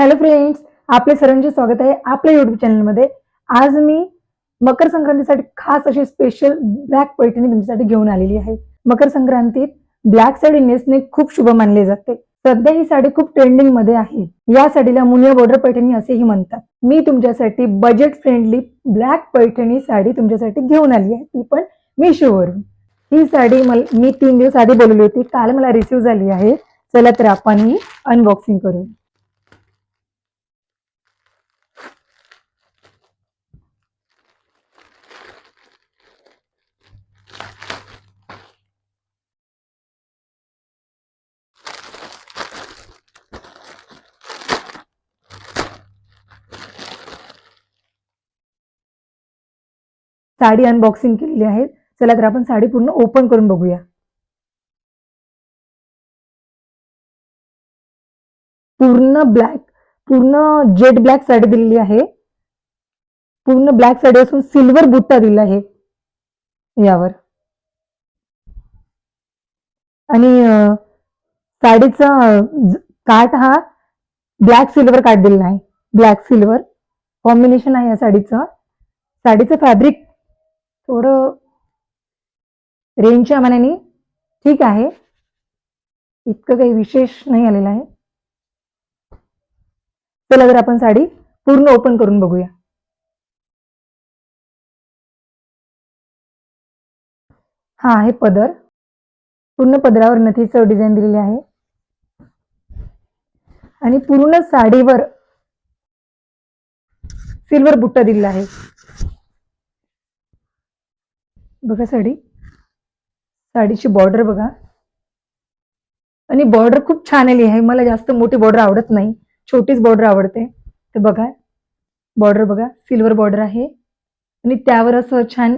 Hello friends आपले सर्वांचे स्वागत आहे आपल्या युट्यूब चॅनलमध्ये आज मी मकर संक्रांतीसाठी खास अशी स्पेशल ब्लॅक पैठणी तुमच्यासाठी घेऊन आलेली आहे. मकर संक्रांतीत ब्लॅक साडी नेसणे खूप शुभ मानले जाते. सध्या ही साडी खूप ट्रेंडिंगमध्ये आहे. या साडीला मुनिया बॉर्डर पैठणी असेही म्हणतात. मी तुमच्यासाठी budget friendly black Paithani sari तुमच्यासाठी घेऊन आली आहे. ती पण मिशोवरून ही साडी मला मी तीन दिवस आधी बोलवली होती. काल मला रिसिव्ह झाली आहे. चला तर आपण ही अनबॉक्सिंग करू साडी अनबॉक्सिंग केलेली आहे चला तर आपण साडी पूर्ण ओपन करून बघूया. पूर्ण ब्लॅक पूर्ण जेट ब्लॅक साडी दिलेली आहे. पूर्ण ब्लॅक साडी असून सिल्वर बुट्टा दिला आहे. यावर. आणि साडीचा काट काठ हा ब्लॅक सिल्वर काठ दिलेला आहे. ब्लॅक सिल्वर कॉम्बिनेशन आहे या साडीचं. साडीचं फॅब्रिक थोडं रेंजच्या मानाने ठीक आहे. इतकं काही विशेष नाही आलेलं आहे. चला तर आपण साडी पूर्ण ओपन करून बघूया. हा आहे पदर. पूर्ण पदरावर नथीचं डिझाईन दिलेली आहे. आणि पूर्ण साडीवर सिल्वर बुट्टा दिलेला आहे. बघा साडी. साडीची बॉर्डर बघा. आणि बॉर्डर खूप छान आली आहे मला जास्त मोठी बॉर्डर आवडत नाही. छोटीच बॉर्डर आवडते. तर बघा. बॉर्डर बघा. सिल्वर बॉर्डर आहे. आणि त्यावर असं छान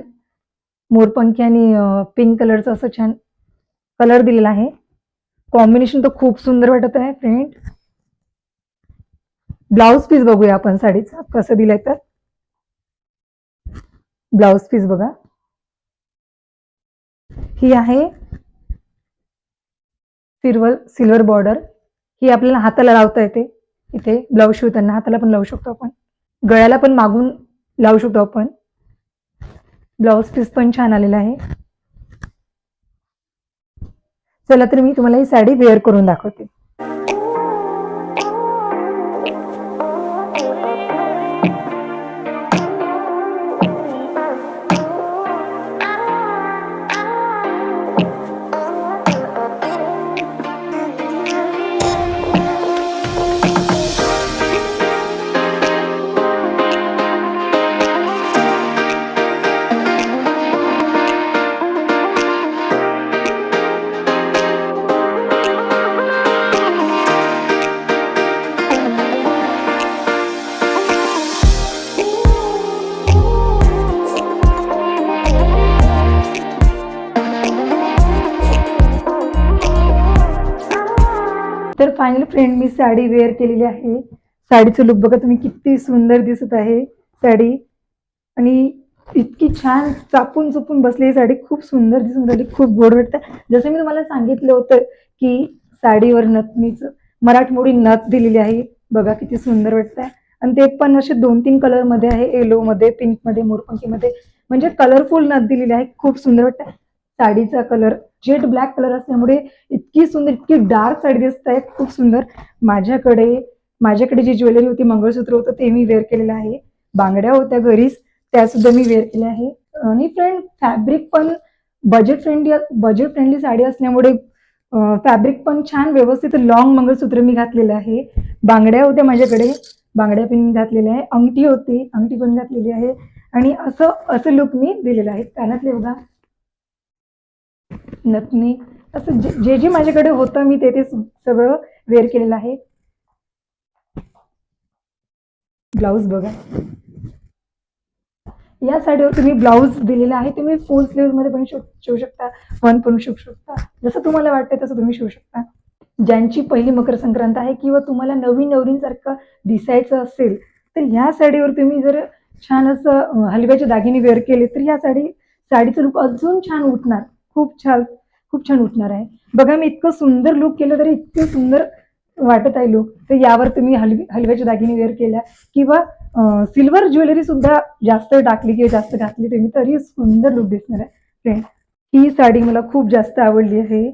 मोरपंखी आणि पिंक कलरचं असं छान कलर दिलेला आहे. कॉम्बिनेशन तर खूप सुंदर वाटत आहे फ्रेंड ब्लाऊज पीस बघूया आपण साडीचा. कसं दिलंय तर. ब्लाऊज पीस बघा. ही आहे सिल्वर सिल्वर बॉर्डर ही आपल्याला हाताला लावता येते. इथे ब्लाऊज शिवताना हाताला पण लावू शकतो आपण. गळ्याला पण मागून लावू शकतो आपण. ब्लाऊज पीस पण छान आलेला आहे. चला तर मी तुम्हाला ही साडी वेअर करून दाखवते. तर फायनल फ्रेंड मी साडी वेअर केलेली आहे. साडीचं लुक बघा तुम्ही किती सुंदर दिसत आहे साडी. आणि इतकी छान चापून चुपून बसली साडी. खूप सुंदर दिसून राहिली खूप गोड वाटतं. जसं मी तुम्हाला सांगितलं होतं की साडीवर नथनीचं मराठमोळी नथ दिलेली आहे. बघा किती सुंदर वाटतंय. आणि ते पण असे दोन तीन कलरमध्ये आहे येलो मध्ये पिंकमध्ये मोरपंखी मध्ये म्हणजे कलरफुल नथ दिलेली आहे खूप सुंदर वाटतं साडीचा कलर जेट ब्लॅक कलर असल्यामुळे इतकी सुंदर इतकी डार्क साडी दिसत आहे खूप सुंदर. माझ्याकडे माझ्याकडे जी ज्वेलरी होती मंगळसूत्र होतं ते मी वेअर केलेलं आहे. बांगड्या होत्या घरीच त्या सुद्धा मी वेअर केल्या आहे. आणि फ्रेंड फॅब्रिक पण budget friendly budget friendly sari असल्यामुळे फॅब्रिक पण छान व्यवस्थित लॉंग मंगळसूत्र मी घातलेलं आहे. बांगड्या होत्या माझ्याकडे बांगड्या पण मी घातलेल्या आहे. अंगठी होती अंगठी पण घातलेली आहे. आणि असं असं लुक मी दिलेलं आहे. कानातले बघा नथनी. असं जे जे जे माझ्याकडे होतं मी ते ते सगळं वेअर केलेलं आहे. ब्लाऊज बघा. या साडीवर तुम्ही ब्लाऊज दिलेला आहे. तुम्ही फुल स्लीव्हमध्ये पण शिवू शकता वन पण शिवू शकता. जसं तुम्हाला वाटतंय तसं तुम्ही शिवू शकता. ज्यांची पहिली मकर संक्रांत आहे किंवा तुम्हाला नवीन नवरींसारखं दिसायचं असेल तर ह्या साडीवर तुम्ही जर छान असं हलव्याचे दागिने वेअर केले तर ह्या साडी साडीचं रूप अजून छान उठणार. खूप छान खूप छान उठणार आहे. बघा मी इतकं सुंदर लुक केलं तरी इतकं सुंदर वाटत आहे लुक तर यावर तुम्ही हलवी हलव्याचे दागिने वेअर केल्या किंवा सिल्वर ज्वेलरी सुद्धा जास्त टाकली किंवा जास्त घातली तुम्ही तरी सुंदर लुक दिसणार आहे. फ्रेंड ही साडी मला खूप जास्त आवडली आहे.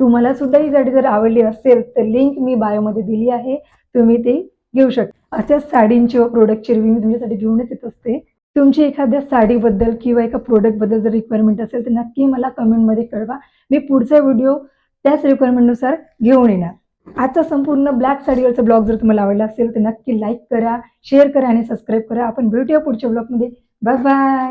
तुम्हाला सुद्धा ही साडी जर आवडली असेल तर लिंक मी बायोमध्ये दिली आहे. तुम्ही ते घेऊ शकता. अशाच साडींची व प्रोडक्टची रिव्ह्यू मी तुमच्यासाठी घेऊनच येत असते. तुमची एखाद्या साडीबद्दल किंवा एका प्रोडक्टबद्दल जर रिक्वायरमेंट असेल तर नक्की मला कमेंटमध्ये कळवा. मी पुढचा व्हिडिओ त्याच रिक्वायरमेंटनुसार घेऊन येणार. आजचा संपूर्ण ब्लॅक साडीवरचा ब्लॉग जर तुम्हाला आवडला असेल तर नक्की लाईक करा शेअर करा आणि सबस्क्राईब करा. आपण भेटूया पुढच्या ब्लॉगमध्ये बाय बाय